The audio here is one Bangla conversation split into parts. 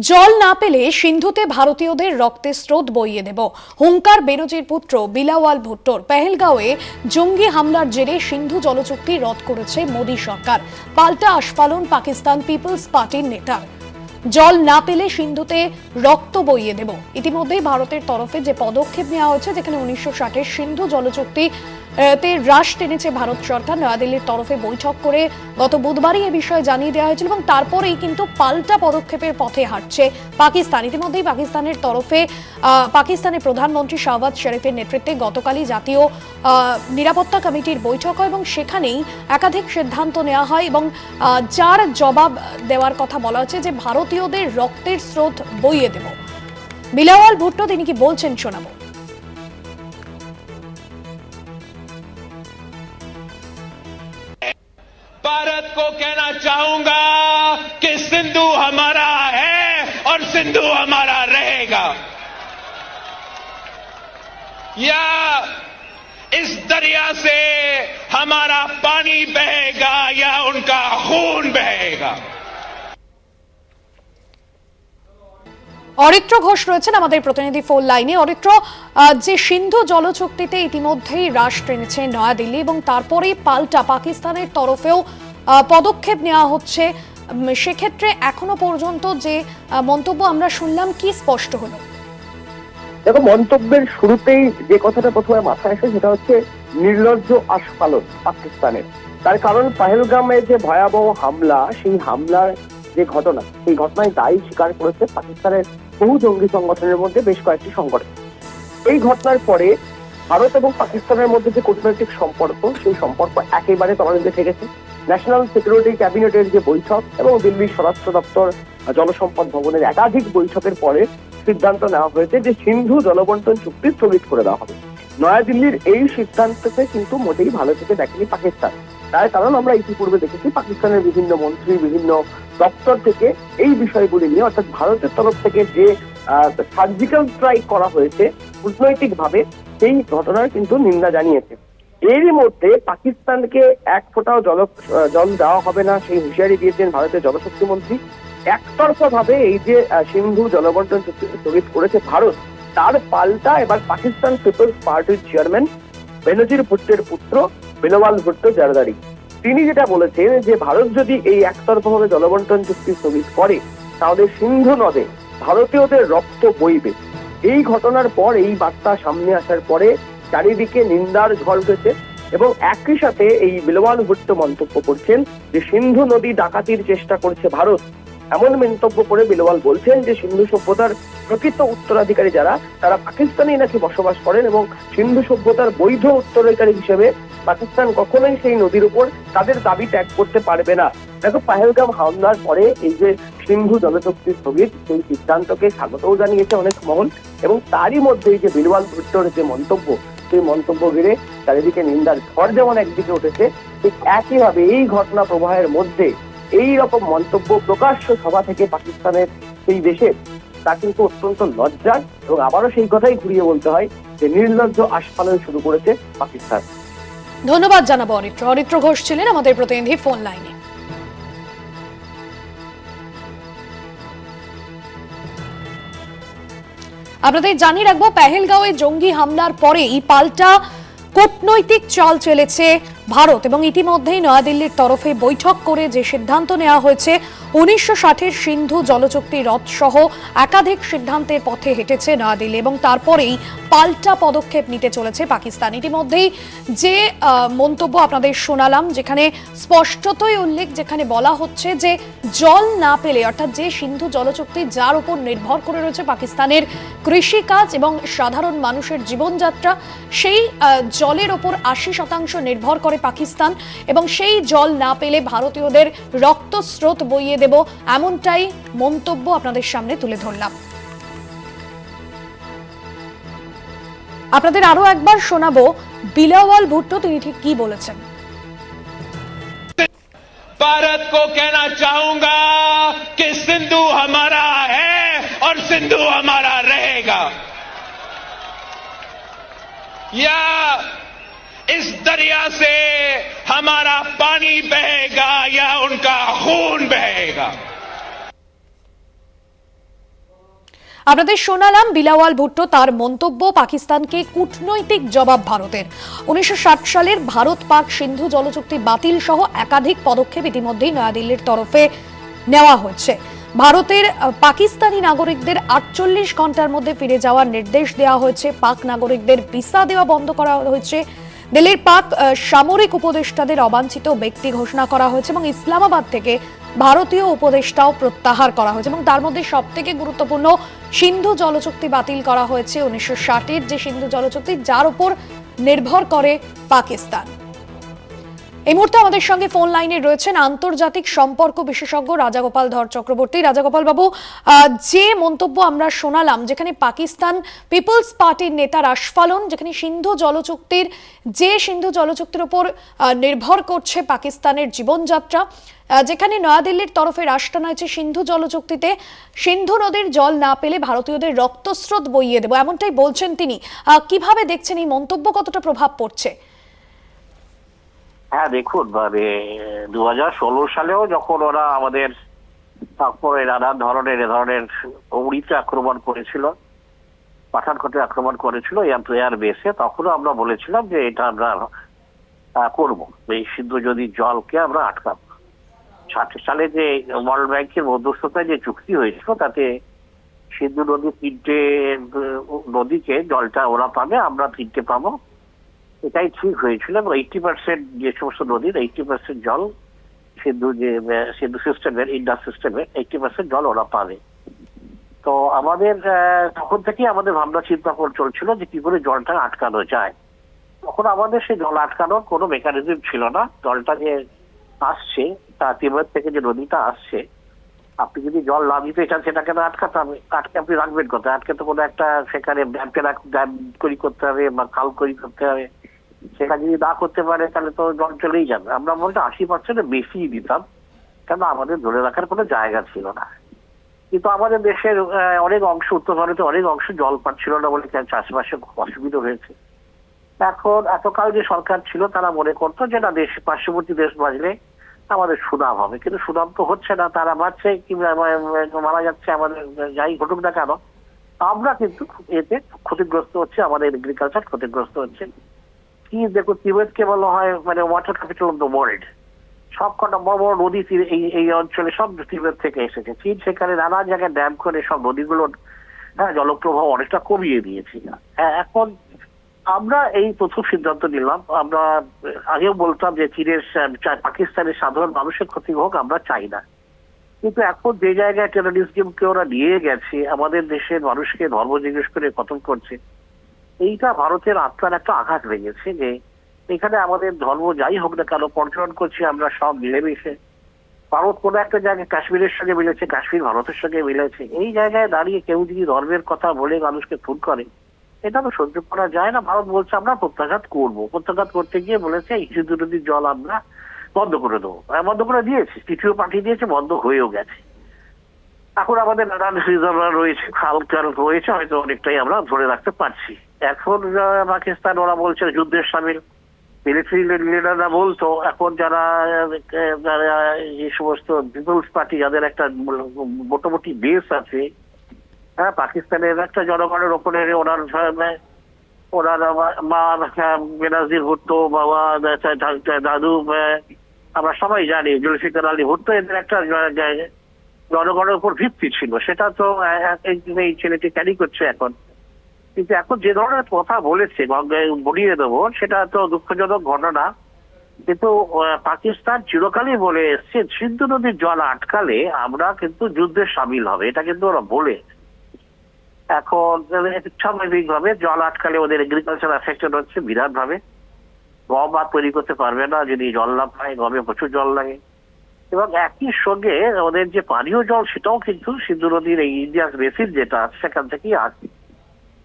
জল না পেলে সিন্ধুতে ভারতীয়দের রক্তের স্রোত বইয়ে দেব। হুঙ্কার বেনজির পুত্র বিলাওয়াল ভুট্টোর পেহেলগাঁওয়ে জঙ্গি হামলার জেরে সিন্ধু জলচুক্তি রদ করেছে মোদী সরকার। পাল্টা আস্ফালন পাকিস্তান পিপলস পার্টির নেতার। জল না পেলে সিন্ধুতে রক্ত বইয়ে দেব। ইতিমধ্যেই ভারতের তরফে যে পদক্ষেপ নেওয়া হয়েছে, যেখানে উনিশশো ষাটের সিন্ধু জলচুক্তি তে হ্রাস টেনেছে ভারত সরকার। নয়াদিল্লির তরফে বৈঠক করে গত বুধবারই এ বিষয়ে জানিয়ে দেওয়া হয়েছিল এবং তারপরেই কিন্তু পাল্টা পদক্ষেপের পথে হাঁটছে পাকিস্তান। ইতিমধ্যেই পাকিস্তানের তরফে পাকিস্তানের প্রধানমন্ত্রী শাহবাজ শরীফের নেতৃত্বে গতকালই জাতীয় নিরাপত্তা কমিটির বৈঠক হয় এবং সেখানেই একাধিক সিদ্ধান্ত নেওয়া হয় এবং যার জবাব দেওয়ার কথা বলা হচ্ছে যে ভারতীয়দের রক্তের স্রোত বইয়ে দেব। বিলাওয়াল ভুট্টো তিনি কি বলছেন শোনাবো? चाहूंगा कि सिंधु हमारा है और सिंधु हमारा रहेगा या इस दरिया से हमारा पानी बहेगा या उनका खून बहेगा অরিত্র ঘোষ রয়েছেন আমাদের প্রতিনিধি ফোন লাইনে অরিত্র আহ, যে সিন্ধু জলচুক্তিতে ইতিমধ্যেই হ্রাস টেনেছে নয়াদিল্লি এবং তারপরেই পাল্টা পাকিস্তানের তরফেও আহ, পদক্ষেপ নেওয়া হচ্ছে। সেক্ষেত্রে এখনও পর্যন্ত যে মন্তব্য আমরা শুনলাম, কি স্পষ্ট হলো? দেখো, মন্তব্যের শুরুতেই যে কথাটা প্রথমে মাথায় আসে, সেটা হচ্ছে নির্লজ্জ আস্ফালন পাকিস্তানের। তার কারণ, পাহেলগামে যে ভয়াবহ হামলা, সেই হামলার যে ঘটনা, সেই ঘটনায় দায়ী স্বীকার করেছে পাকিস্তানের বহু জঙ্গি সংগঠনের মধ্যে বেশ কয়েকটি সংগঠন। এই ঘটনার পরে ভারত এবং পাকিস্তানের মধ্যে যে কূটনৈতিক সম্পর্ক, সেই সম্পর্ক একেবারে তলানিতে ঠেকেছে ন্যাশনাল সিকিউরিটি ক্যাবিনেটের যে বৈঠক এবং দিল্লির স্বরাষ্ট্র দপ্তর আহ, জলসম্পদ ভবনের একাধিক বৈঠকের পরে সিদ্ধান্ত নেওয়া হয়েছে যে সিন্ধু জলবন্টন চুক্তি স্থগিত করে দেওয়া হবে। নয়াদিল্লির এই সিদ্ধান্তকে কিন্তু মোটেই ভালো থেকে দেখেনি পাকিস্তান। তার কারণ আমরা ইতিপূর্বে দেখেছি পাকিস্তানের বিভিন্ন মন্ত্রী বিভিন্ন দপ্তর থেকে এই বিষয়গুলি নিয়ে অর্থাৎ ভারতের তরফ থেকে যে সার্জিক্যাল স্ট্রাইক করা হয়েছে কূটনৈতিক ভাবে সেই ঘটনার কিন্তু নিন্দা জানিয়েছে। এরই মধ্যে পাকিস্তানকে এক ফোঁটাও জল জল দেওয়া হবে না, সেই হুঁশিয়ারি দিয়েছেন ভারতের জলশক্তি মন্ত্রী। একতরফা ভাবে এই যে সিন্ধু জলবন্টন চুক্তি স্থগিত করেছে ভারত, তার পাল্টা এবার পাকিস্তান পিপলস পার্টির চেয়ারম্যান বেনজির ভুট্টের পুত্র বেনওয়াল ভুট্টো জারদারি। তিনি যেটা বলেছেন যে, ভারত যদি এই একতরফা ভাবে জলবন্টন চুক্তি স্থগিত করে, তাহলে সিন্ধু নদে ভারতীয়দের রক্ত বইবে। এই ঘটনার পর এই বার্তা সামনে আসার পরে চারিদিকে নিন্দার ঝড় উঠেছে এবং একই সাথে এই বিলওয়াল ভুট্টো মন্তব্য করছেন যে সিন্ধু নদী ডাকাতির চেষ্টা করছে ভারত। এমন মন্তব্য করে বিলওয়াল বলছেন যে সিন্ধু সভ্যতার প্রকৃত উত্তরাধিকারী যারা, তারা পাকিস্তানেই নাকি বসবাস করেন এবং সিন্ধু সভ্যতার বৈধ উত্তরাধিকারী হিসেবে পাকিস্তান কখনোই সেই নদীর উপর তাদের দাবি ত্যাগ করতে পারবে না। দেখো, পাহেলগাম হামলার পরে এই যে সিন্ধু জলচুক্তি স্থগিত, সেই সিদ্ধান্তকে স্বাগতও জানিয়েছে অনেক মহল এবং তারই মধ্যে এই যে বিলওয়াল ভুট্টোর যে মন্তব্য সেই মন্তব্য ঘিরে চারিদিকে নিন্দার ঝড় যেমন একদিকে উঠেছে, ঠিক একইভাবে এই ঘটনা প্রবাহের মধ্যে এই রকম মন্তব্য প্রকাশ্য সভা থেকে পাকিস্তানের সেই দেশে, তা কিন্তু অত্যন্ত লজ্জার এবং আবারও সেই কথাই ঘুরিয়ে বলতে হয় যে নির্লজ্জ আস্ফালন শুরু করেছে পাকিস্তান। ধন্যবাদ জানাব অনিত্র। অনিত্র ঘোষ ছিলেন আমাদের প্রতিনিধি ফোন লাইনে। আপনাদের জানিয়ে রাখব পেহেলগাঁওয়ে জঙ্গি হামলার পরেই পাল্টা কূটনৈতিক চাল চলেছে। ভারত এবং ইতিমধ্যেই নয়াদিল্লির তরফে বৈঠক করে যে সিদ্ধান্ত নেওয়া হয়েছে, উনিশশো ষাটের সিন্ধু জলচুক্তি রদ সহ একাধিক সিদ্ধান্তের পথে হেঁটেছে নয়াদিল্লি এবং তারপরেই পাল্টা পদক্ষেপ নিতে চলেছে পাকিস্তান। ইতিমধ্যেই যে মন্তব্য আপনাদের শোনালাম, যেখানে স্পষ্টতই উল্লেখ যেখানে বলা হচ্ছে যে জল না পেলে, অর্থাৎ যে সিন্ধু জলচুক্তি যার উপর নির্ভর করে রয়েছে পাকিস্তানের কৃষিকাজ এবং সাধারণ মানুষের জীবনযাত্রা, সেই জলের ওপর আশি শতাংশ নির্ভর করে পাকিস্তান এবং সেই জল না পেলে ভারতীয়দের রক্তস্রোত বইয়ে দেব এমনটাই মন্তব্য আপনাদের সামনে তুলে ধরলাম আপনাদের আরো একবার শোনাবো বিলাওয়াল ভুট্টো তিনি ঠিক কি বলেছেন भारत को कहना चाहूंगा कि सिंधु हमारा है और सिंधु हमारा रहेगा या इस दरिया से हमारा पानी बहेगा या उनका खून बहेगा আপনাদের শোনালাম বিলাওয়াল ভুট্টো তার মন্তব্য পাকিস্তানকে কূটনৈতিক জবাব ভারতের উনিশশো সালের ভারত পাক সিন্ধু জলচুক্তি বাতিল সহ একাধিক পদক্ষেপ ইতিমধ্যেই নয়াদিল্লির তরফে নেওয়া হচ্ছে ভারতের আহ, পাকিস্তানি নাগরিকদের আটচল্লিশ ঘন্টার মধ্যে ফিরে যাওয়ার নির্দেশ দেওয়া হয়েছে পাক নাগরিকদের ভিসা দেওয়া বন্ধ করা হয়েছে দিল্লির পাক সামরিক উপদেষ্টাদের অবাঞ্ছিত ব্যক্তি ঘোষণা করা হয়েছে এবং ইসলামাবাদ থেকে ভারতীয় উপদেষ্টাও প্রত্যাহার করা হয়েছে এবং তার মধ্যে সব থেকে গুরুত্বপূর্ণ সিন্ধু জলচুক্তি বাতিল করা হয়েছে উনিশশো ষাটের যে সিন্ধু জলচুক্তি, যার উপর নির্ভর করে পাকিস্তান। এই মুহূর্তে আমাদের সঙ্গে ফোন লাইনে রয়েছেন আন্তর্জাতিক সম্পর্ক বিশেষজ্ঞ রাজাগোপাল ধর চক্রবর্তী। রাজাগোপাল বাবু যে মন্তব্য আমরা শোনালাম, যেখানে পাকিস্তান পিপলস পার্টির নেতা রাশফালন, যেখানে সিন্ধু জলচুক্তির, যে সিন্ধু জলচুক্তির উপর নির্ভর করছে পাকিস্তানের জীবনযাত্রা যেখানে নয়াদিল্লির তরফে রাষ্ট্র হয়েছে সিন্ধু জলচুক্তিতে, সিন্ধু নদীর জল না পেলে ভারতীয়দের রক্তস্রোত বইয়ে দেবো, এমনটাই বলছেন তিনি। কীভাবে দেখছেন এই মন্তব্য কতটা প্রভাব পড়ছে? হ্যাঁ দেখুন মানে দু হাজার ষোলো সালেও যখন ওরা আমাদের তারপরে নানা ধরনের, এ ধরনের উড়িতে আক্রমণ করেছিল, পাঠানকোটে আক্রমণ করেছিল এয়ার বেসে, তখনও আমরা বলেছিলাম যে এটা আমরা করব। এই সিন্ধু যদি জলকে আমরা আটকাবো। ষাট সালে যে ওয়ার্ল্ড ব্যাংকের মধ্যস্থতায় যে চুক্তি হয়েছিল, তাতে সিন্ধু নদী তিনটে নদীকে জলটা ওরা পাবে, আমরা তিনটে পাবো। এটাই ঠিক হয়েছিল, এবং এইটি পার্সেন্ট যে সমস্ত নদীর এইটি পার্সেন্ট জল, সিন্ধু যে সিন্ধু সিস্টেমের, ইন্ডাস সিস্টেমের এইটি পার্সেন্ট জল ওরা পাবে। তো আমাদের তখন থেকেই আমাদের ভাবনা, চিন্তা চলছিল যে কি করে জলটা আটকানো যায়। তখন আমাদের সেই জল আটকানোর কোনো মেকানিজম ছিল না। জলটা যে আসছে তা তিব্বত থেকে যে নদীটা আসছে, আপনি যদি জল না দিতে চান, সেটাকে তো আটকাতে হবে। আটকে আপনি রাখবেন কোথায়? আটকে তো কোনো একটা সেখানে ড্যামকে রাখ ড্যাম করি করতে হবে বা খাল করি করতে হবে। সেটা যদি না করতে পারে, তাহলে তো জল চলেই যাবে। আমরা বলতে আশি পার্সেন্টের বেশি দিতাম, কেন আমাদের ধরে রাখার কোনো জায়গা ছিল না। কিন্তু আমাদের দেশের অনেক অংশ, উত্তর ভারতে অনেক অংশ জল পাচ্ছিল না বলে চাষবাসে খুব অসুবিধা হয়েছে। এখন এতকাল যে সরকার ছিল, তারা মনে করতো যে, না, দেশ, পার্শ্ববর্তী দেশ বাজলে আমাদের সুনাম হবে। কিন্তু সুনাম তো হচ্ছে না, তারা বাড়ছে কিংবা মারা যাচ্ছে, আমাদের যাই ঘটুক না কেন। আমরা কিন্তু এতে ক্ষতিগ্রস্ত হচ্ছে, আমাদের এগ্রিকালচার ক্ষতিগ্রস্ত হচ্ছে। বলা হয় মানে water capital of the world সব কটা বড় বড় নদী এই এই অঞ্চলে সব থেকে এসেছে। চীন সেখানে নানা জায়গায় ড্যাম করে সব নদীগুলোর হ্যাঁ জলপ্রবাহ অনেকটা কমিয়ে দিয়েছি। হ্যাঁ এখন আমরা এই প্রথম সিদ্ধান্ত নিলাম। আমরা আগেও বলতাম যে চীনের পাকিস্তানের সাধারণ মানুষের ক্ষতি হোক, আমরা চাই না। কিন্তু এখন যে জায়গায় টেরোরিজমকে ওরা নিয়ে গেছে, আমাদের দেশের মানুষকে ধর্ম জিজ্ঞেস করে খতম করছে এইটা ভারতের আত্মার একটা আঘাত লেগেছে যে এখানে আমাদের ধর্ম যাই হোক না কেন পর্যটন করছি আমরা সব মিলেমিশে। ভারত কোনো একটা জায়গায় কাশ্মীরের সঙ্গে মিলেছে কাশ্মীর ভারতের সঙ্গে মিলেছে। এই জায়গায় দাঁড়িয়ে কেউ যদি ধর্মের কথা বলে মানুষকে খুন করে এটা তো সহ্য করা যায় না। ভারত বলছে আমরা প্রত্যাঘাত করব। প্রত্যাঘাত করতে গিয়ে বলেছে সিন্ধু নদীর জল আমরা বন্ধ করে দেবো। হ্যাঁ, বন্ধ করে দিয়েছে চিঠিও পাঠিয়ে দিয়েছে বন্ধ হয়েও গেছে। এখন আমাদের নানান রয়েছে খাল রয়েছে হয়তো অনেকটাই আমরা ধরে রাখতে পারছি। এখন পাকিস্তান ওরা বলছে যুদ্ধের সামিল। মিলিটারি লিডাররা বলতো এখন যারা যারা এই সমস্ত পিপলস পার্টি যাদের একটা মোটামুটি বেস আছে হ্যাঁ পাকিস্তানের একটা জনগণের ওপরে ওনার আহ, ওনার মা- আহ, বেনাজির ভুট্টো বাবা দাদু আহ, আমরা সবাই জানি জুলফিকার আলী ভুট্টো এদের একটা জনগণের উপর ভিত্তি ছিল। সেটা তো এই ছেলেটি ক্যারি করছে এখন। কিন্তু এখন যে ধরনের কথা বলেছে বলিয়ে দেবো, সেটা তো দুঃখজনক ঘটনা কিন্তু পাকিস্তান চিরকালই বলে এসছে, সিন্ধু নদীর জল আটকালে আমরা কিন্তু যুদ্ধে সামিল হবে, এটা কিন্তু ওরা বলে। এখন স্বাভাবিক ভাবে জল আটকালে ওদের এগ্রিকালচার এফেক্টেড হচ্ছে বিরাট ভাবে গম আর তৈরি করতে পারবে না, যদি জল না পায়, গমে প্রচুর জল লাগে। এবং একই সঙ্গে ওদের যে পানীয় জল, সেটাও কিন্তু সিন্ধু নদীর এই ইন্ডিয়াস বেসিন যেটা সেখান থেকেই আসে।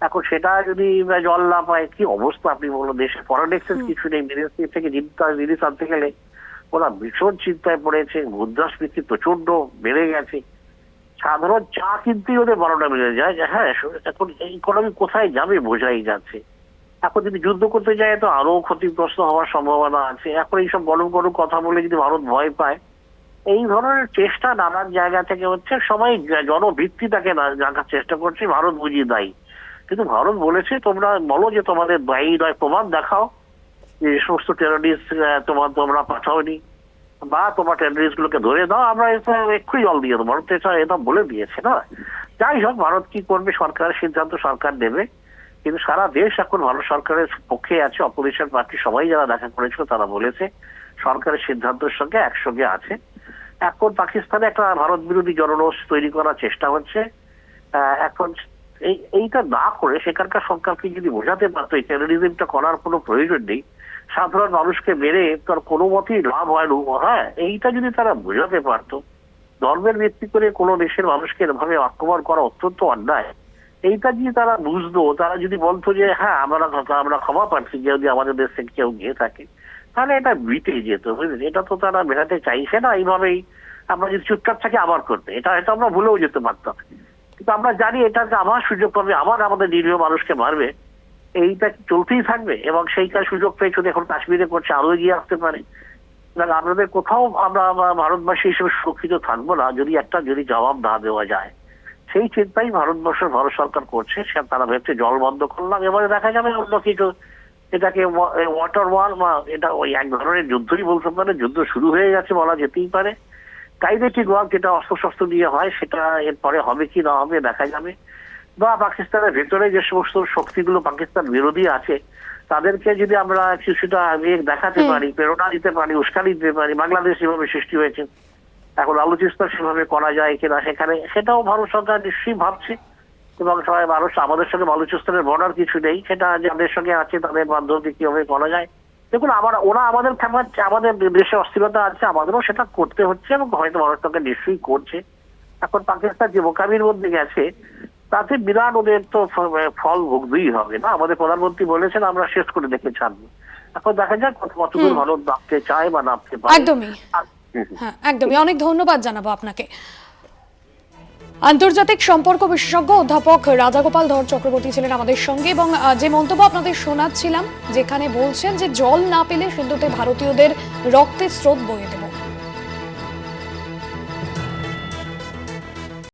এখন সেটা যদি জল না পায় কি অবস্থা আপনি বলুন? দেশে ফরেন এক্সচেঞ্জ কিছু নেই। বিদেশ থেকে জিনিস আনতে গেলে ওরা ভীষণ চিন্তায় পড়েছে মুদ্রাস্ফীতি প্রচণ্ড বেড়ে গেছে। সাধারণ চা কিনতেই ওদের বারোটা বেজে যায়। হ্যাঁ এখন ইকোনমি কোথায় যাবে বোঝাই যাচ্ছে। এখন যদি যুদ্ধ করতে যায় তো আরও ক্ষতিগ্রস্ত হওয়ার সম্ভাবনা আছে। এখন এইসব গরম গরম কথা বলে যদি ভারত ভয় পায় এই ধরনের চেষ্টা নানান জায়গা থেকে হচ্ছে সবাই জনভিত্তিটাকে জানার চেষ্টা করছে। ভারত বুঝিয়ে দায়ী। কিন্তু ভারত বলেছে, তোমরা বলো যে তোমাদের দায়ী নয়, প্রমাণ দেখাও যে সমস্ত টেরোরিস্ট তোমার তোমরা পাঠাওনি। বা তোমার টেরোরিস্ট গুলোকে ধরে দাও, আমরা এটা জল দিয়ে দেবো। ভারত এটা এটা বলে দিয়েছে না। যাই হোক, ভারত কি করবে? সরকারের সিদ্ধান্ত সরকার নেবে কিন্তু সারা দেশ এখন ভারত সরকারের পক্ষে আছে অপোজিশন পার্টি সবাই যারা দেখা করেছিল তারা বলেছে, সরকারের সিদ্ধান্তের সঙ্গে একসঙ্গে আছে। এখন পাকিস্তানে একটা ভারত বিরোধী জনরোষ তৈরি করার চেষ্টা হচ্ছে। এখন এই, এইটা না করে সেখানকার সরকারকে যদি বোঝাতে পারতো, এই টেরোরিজমটা করার কোনো প্রয়োজন নেই, সাধারণ মানুষকে মেরে তার কোনো মতেই লাভ হয় না। হ্যাঁ এইটা যদি তারা বোঝাতে পারতো, ধর্মের ভিত্তি করে কোনো দেশের মানুষকে এভাবে আক্রমণ করা অত্যন্ত অন্যায়। এইটা যদি তারা বুঝতো, তারা যদি বলতো যে হ্যাঁ আমরা আমরা ক্ষমা পাচ্ছি যদি আমাদের দেশ কেউ গিয়ে থাকে, তাহলে এটা মিটে যেত, বুঝলেন? এটা তো তারা মেটাতে চাইছে না, এইভাবেই আমরা যদি চুপচাপ থাকি, আবার করতে। এটা হয়তো আমরা ভুলেও যেতে পারতাম। কিন্তু আমরা জানি এটাকে আবার সুযোগ পাবে, আবার আমাদের নিরীহ মানুষকে মারবে, এইটা চলতেই থাকবে এবং সেইটা সুযোগ পেয়েছে এখন কাশ্মীরে করছে আরও এগিয়ে আসতে পারে। আমাদের কোথাও আমরা ভারতবাসী হিসেবে সুরক্ষিত থাকব না, যদি একটা যদি জবাব না দেওয়া যায়। সেই চিন্তাই ভারতবর্ষের ভারত সরকার করছে, সে তারা ভেবছে জল বন্ধ করলাম, এবারে দেখা যাবে অন্য কিছু। এটাকে ওয়াটার ওয়ার বা এটা ওই এক ধরনের যুদ্ধই বলতে পারে, যুদ্ধ শুরু হয়ে গেছে বলা যেতেই পারে। কাইনেটিক ওয়ার যেটা অস্ত্র শস্ত্র দিয়ে হয় সেটা এরপরে হবে কি না হবে দেখা যাবে। বা পাকিস্তানের ভেতরে যে সমস্ত শক্তিগুলো পাকিস্তান বিরোধী আছে তাদেরকে যদি আমরা কিছুটা আগে দেখাতে পারি প্রেরণা দিতে পারি উস্কানি দিতে পারি বাংলাদেশ যেভাবে সৃষ্টি হয়েছে এখন আলোচিত সেভাবে করা যায় কিনা সেখানে সেটাও ভারত সরকার নিশ্চয়ই ভাবছে এবং সবাই মানুষ আমাদের সঙ্গে বালুচিস্তানের বর্ডার কিছু নেই সেটা যাদের সঙ্গে আছে তাদের মাধ্যমে কীভাবে করা যায় দেখুন আমার ওরা আমাদের খেমাচ্ছে আমাদের দেশে অস্থিরতা আছে আমাদেরও সেটা করতে হচ্ছে এবং হয়তো ভারত সরকার নিশ্চয়ই করছে। এখন পাকিস্তান যে মোকাবির মধ্যে গেছে তাতে বিরাট ওদের তো ফল ভুগতেই হবে না। আমাদের প্রধানমন্ত্রী বলেছেন আমরা শেষ করে দেখে ছাড়বো। এখন দেখা যাক কত কতদূর। ভারত নামতে চায় বা নামতে পারে। একদমই। হ্যাঁ একদমই। অনেক ধন্যবাদ জানাব আপনাকে। আন্তর্জাতিক সম্পর্ক বিশেষজ্ঞ অধ্যাপক রাজাগোপাল ধর চক্রবর্তী ছিলেন আমাদের সঙ্গে এবং যে মন্তব্য আপনাদের শোনাচ্ছিলাম, যেখানে বলছেন যে জল না পেলে সিন্ধুতে ভারতীয়দের রক্তের স্রোত বয়ে দেব।